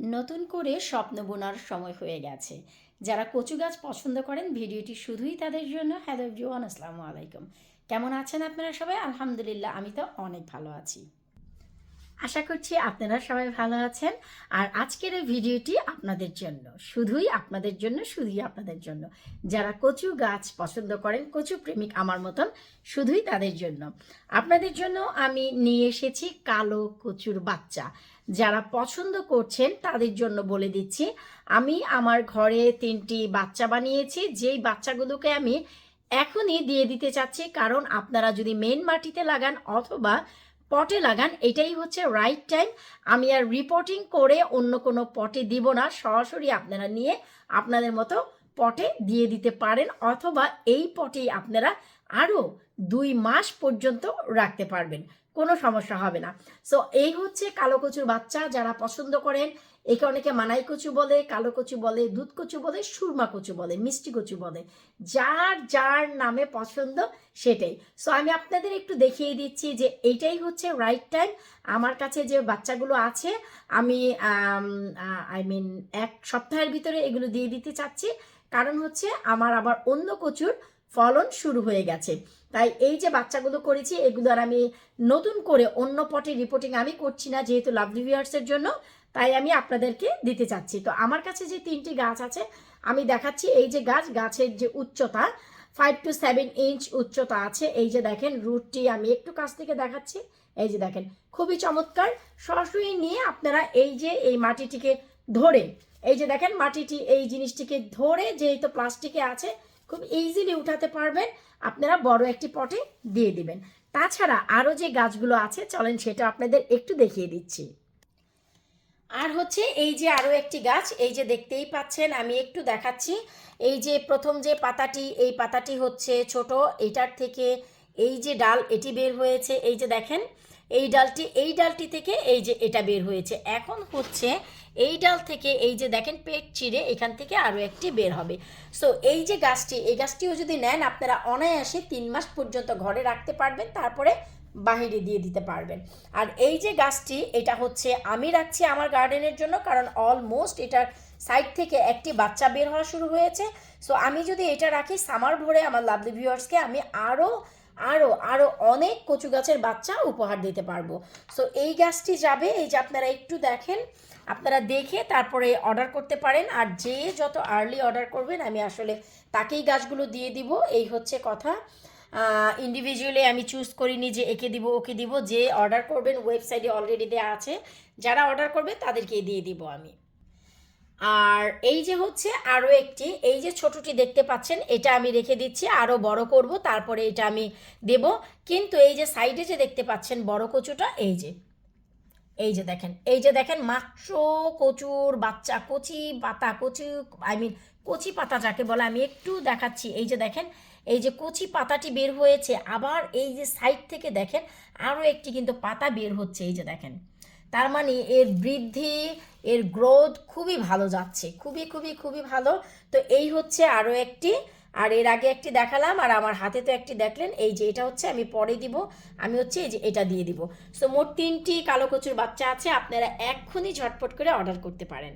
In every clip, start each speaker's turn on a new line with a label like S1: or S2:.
S1: নতুন করে স্বপ্ন বোনার সময় হয়ে গেছে। যারা কচু গাছ পছন্দ করেন, ভিডিওটি শুধুই তাদের জন্য। হ্যালো এভরিওয়ান, আসসালামু আলাইকুম। কেমন আছেন আপনারা সবাই? আলহামদুলিল্লাহ, আমি তো অনেক ভালো আছি। আশা করছি আপনারা সবাই ভালো আছেন। আর আজকের এই ভিডিওটি আপনাদের জন্য, শুধুই আপনাদের জন্য, শুধুই আপনাদের জন্য। যারা কচু গাছ পছন্দ করেন, কচু প্রেমিক আমার মতন, শুধুই তাদের জন্য। আপনাদের জন্য আমি নিয়ে এসেছি কালো কচুর বাচ্চা। যারা পছন্দ করছেন তাদের জন্য বলে দিচ্ছি, আমি আমার ঘরে তিনটি বাচ্চা বানিয়েছি, যেই বাচ্চাগুলোকে আমি এখনই দিয়ে দিতে চাচ্ছি, কারণ আপনারা যদি মেন মাটিতে লাগান অথবা পটে লাগান, এটাই হচ্ছে রাইট টাইম আমি আর রিপোর্টিং করে অন্য কোনো পটে দিব না, সরাসরি আপনারা নিয়ে আপনাদের মতো পটে দিয়ে দিতে পারেন, অথবা এই পটেই আপনারা আরও দুই মাস পর্যন্ত রাখতে পারবেন। কোনো সমস্যা হবে না। সো এই হচ্ছে কালো কচুর বাচ্চা যারা পছন্দ করেন। একে অনেকে মানাই কচু বলে, কালো কচু বলে, দুধ কচু বলে, সুরমা কচু বলে, মিষ্টি কচু বলে। যার যার নামে পছন্দ সেটাই। সো আমি আপনাদের একটু দেখিয়ে দিচ্ছি যে এইটাই হচ্ছে রাইট টাইম আমার কাছে যে বাচ্চাগুলো আছে, আমি আই মিন এক সপ্তাহের ভিতরে এগুলো দিয়ে দিতে চাচ্ছি। কারণ হচ্ছে আমার আবার অন্য কচুর ফলন শুরু হয়ে গেছে। তাই এই যে বাচ্চাগুলো করেছি, এগুলো আর আমি নতুন করে অন্য পটে রিপোর্টিং আমি করছি না, যেহেতু লাভলি ভিউয়ার্সের জন্য, তাই আমি আপনাদেরকে দিতে চাচ্ছি। তো আমার কাছে যে তিনটি গাছ আছে, আমি দেখাচ্ছি। এই যে গাছ, গাছের যে উচ্চতা ফাইভ টু সেভেন ইঞ্চ উচ্চতা আছে। এই যে দেখেন, রুটটি আমি একটু কাছ থেকে দেখাচ্ছি। এই যে দেখেন, খুবই চমৎকার। সরাসরি নিয়ে আপনারা এই যে এই মাটিটিকে ধরে, এই যে দেখেন মাটিটি, এই জিনিসটিকে ধরে যেহেতু প্লাস্টিকে আছে খুব ইজিলি উঠাতে পারবেন। আপনারা বড় একটি পটে দিয়ে দিবেন। তাছাড়া আরও যে গাছগুলো আছে, চলেন সেটা আপনাদের একটু দেখিয়ে দিচ্ছি। আর হচ্ছে এই যে আরও একটি গাছ, এই যে দেখতেই পাচ্ছেন, আমি একটু দেখাচ্ছি। এই যে প্রথম যে পাতাটি, এই পাতাটি হচ্ছে ছোট। এটার থেকে এই যে ডাল, এটি বের হয়েছে। এই যে দেখেন এই ডালটি এই ডালটি থেকে এই যে এটা বের হয়েছে। এখন হচ্ছে এই ডাল থেকে এই যে দেখেন পেট চিরে এখান থেকে আরও একটি বের হবে। সো এই যে গাছটি, এই গাছটিও যদি নেন, আপনারা অনায়াসে তিন মাস পর্যন্ত ঘরে রাখতে পারবেন, তারপরে বাহিরে দিয়ে দিতে পারবেন। আর এই যে গাছটি, এটা হচ্ছে আমি রাখছি আমার গার্ডেনের জন্য, কারণ অলমোস্ট এটার সাইড থেকে একটি বাচ্চা বের হওয়া শুরু হয়েছে। সো আমি যদি এটা রাখি সামার ভরে আমার লাভলি ভিউয়ার্সকে আমি আরও আরও আরও অনেক কচু গাছের বাচ্চা উপহার দিতে পারব। সো এই গাছটি যাবে, এই যে আপনারা একটু দেখেন, আপনারা দেখে তারপরে অর্ডার করতে পারেন। আর যে যত আর্লি অর্ডার করবেন, আমি আসলে তাকেই গাছগুলো দিয়ে দিব। এই হচ্ছে কথা। ইন্ডিভিজুয়ালি আমি চুজ করিনি যে একে দিব, ওকে দিব। যে অর্ডার করবেন ওয়েবসাইটে অলরেডি দেওয়া আছে। যারা অর্ডার করবে, তাদেরকেই দিয়ে দিব আমি। আর এই যে হচ্ছে আরও একটি, এই যে ছোটটি দেখতে পাচ্ছেন, এটা আমি রেখে দিচ্ছি আরও বড় করব, তারপরে এটা আমি দেব। কিন্তু এই যে সাইডে যে দেখতে পাচ্ছেন বড় কচুটা, এই যে এই যে দেখেন, এই যে দেখেন মাত্র কচুর বাচ্চা, কচি পাতা, কচি, আই মিন কচি পাতা যাকে বলে, আমি একটু দেখাচ্ছি, এই যে দেখেন, এই যে কচি পাতাটি বের হয়েছে, আবার এই যে সাইড থেকে দেখেন আরও একটি কিন্তু পাতা বের হচ্ছে, এই যে দেখেন। তার মানে এর বৃদ্ধি এর গ্রোথ খুবই ভালো যাচ্ছে, খুবই খুবই খুবই ভালো। তো এই হচ্ছে আরও একটি, আর এর আগে একটি দেখালাম, আর আমার হাতে তো একটি দেখলেন, এই যে এটা হচ্ছে আমি পরে দিব, আমি হচ্ছে এই যে এটা দিয়ে দিব। সো মোট তিনটি কালো কচুর বাচ্চা আছে, আপনারা এক্ষুনি ঝটপট করে অর্ডার করতে পারেন।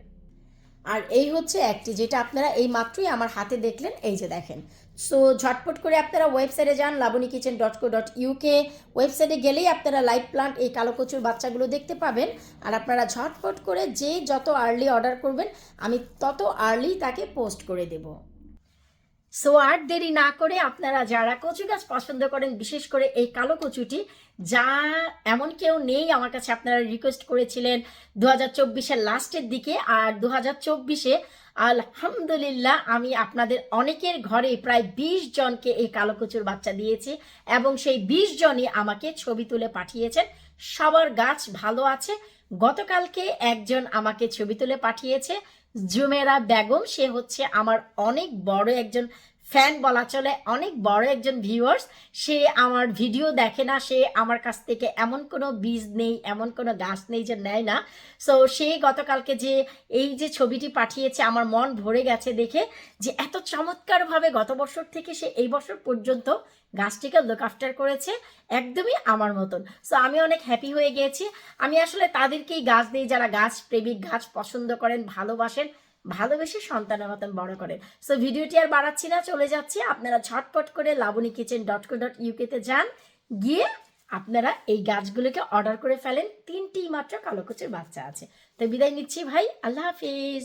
S1: আর এই হচ্ছে একটি যেটা আপনারা এই মাত্রই আমার হাতে দেখলেন, এই যে দেখেন। সো ঝটপট করে আপনারা ওয়েবসাইটে যান Laboni kitchen dot co dot UK ওয়েবসাইটে গেলেই আপনারা লাইভ প্লান্ট এই কালো কচুর বাচ্চাগুলো দেখতে পাবেন। আর আপনারা ঝটপট করে যে যত আর্লি অর্ডার করবেন, আমি তত আর্লি তাকে পোস্ট করে দেবো। সো আর দেরি না করে আপনারা যারা কচু গাছ পছন্দ করেন, বিশেষ করে এই কালো কচুটি, যা এমন কেউ নেই আমার কাছে আপনারা রিকোয়েস্ট করেছিলেন দু হাজার চব্বিশের লাস্টের দিকে। আর দু হাজার চব্বিশে আলহামদুলিল্লাহ আমি আপনাদের অনেকের ঘরে প্রায় বিশ জনকে এই কালো কচুর বাচ্চা দিয়েছি এবং সেই বিশ জনই আমাকে ছবি তুলে পাঠিয়েছেন। সবার গাছ ভালো আছে। গতকালকে একজন আমাকে ছবি তুলে পাঠিয়েছে। জুমেরা বেগম সে হচ্ছে আমার অনেক বড় একজন ফ্যান বলা চলে, অনেক বড় একজন ভিউয়ার্স সে আমার ভিডিও দেখে না, সে আমার কাছ থেকে এমন কোনো বীজ নেই, এমন কোনো গাছ নেই যে নেয় না। সো সে গতকালকে যে এই যে ছবিটি পাঠিয়েছে, আমার মন ভরে গেছে দেখে যে এত চমৎকারভাবে গত বছর থেকে সে এই বছর পর্যন্ত গাছটিকে লুক আফটার করেছে, একদমই আমার মতন। সো আমি অনেক হ্যাপি হয়ে গিয়েছি। আমি আসলে তাদেরকেই গাছ দিই, যারা গাছ প্রেমিক, গাছ পছন্দ করেন, ভালোবাসেন ভালোবেসে সন্তানের মতন বড় করেন সো ভিডিওটি আর বাড়াচ্ছি না, চলে যাচ্ছি। আপনারা ঝটপট করে Laboni kitchen dot co dot ইউকেতে যান। গিয়ে আপনারা এই গাছগুলোকে অর্ডার করে ফেলেন। তিনটি মাত্র কালো কচুর বাচ্চা আছে। তো বিদায় নিচ্ছি ভাই, আল্লাহ হাফিজ।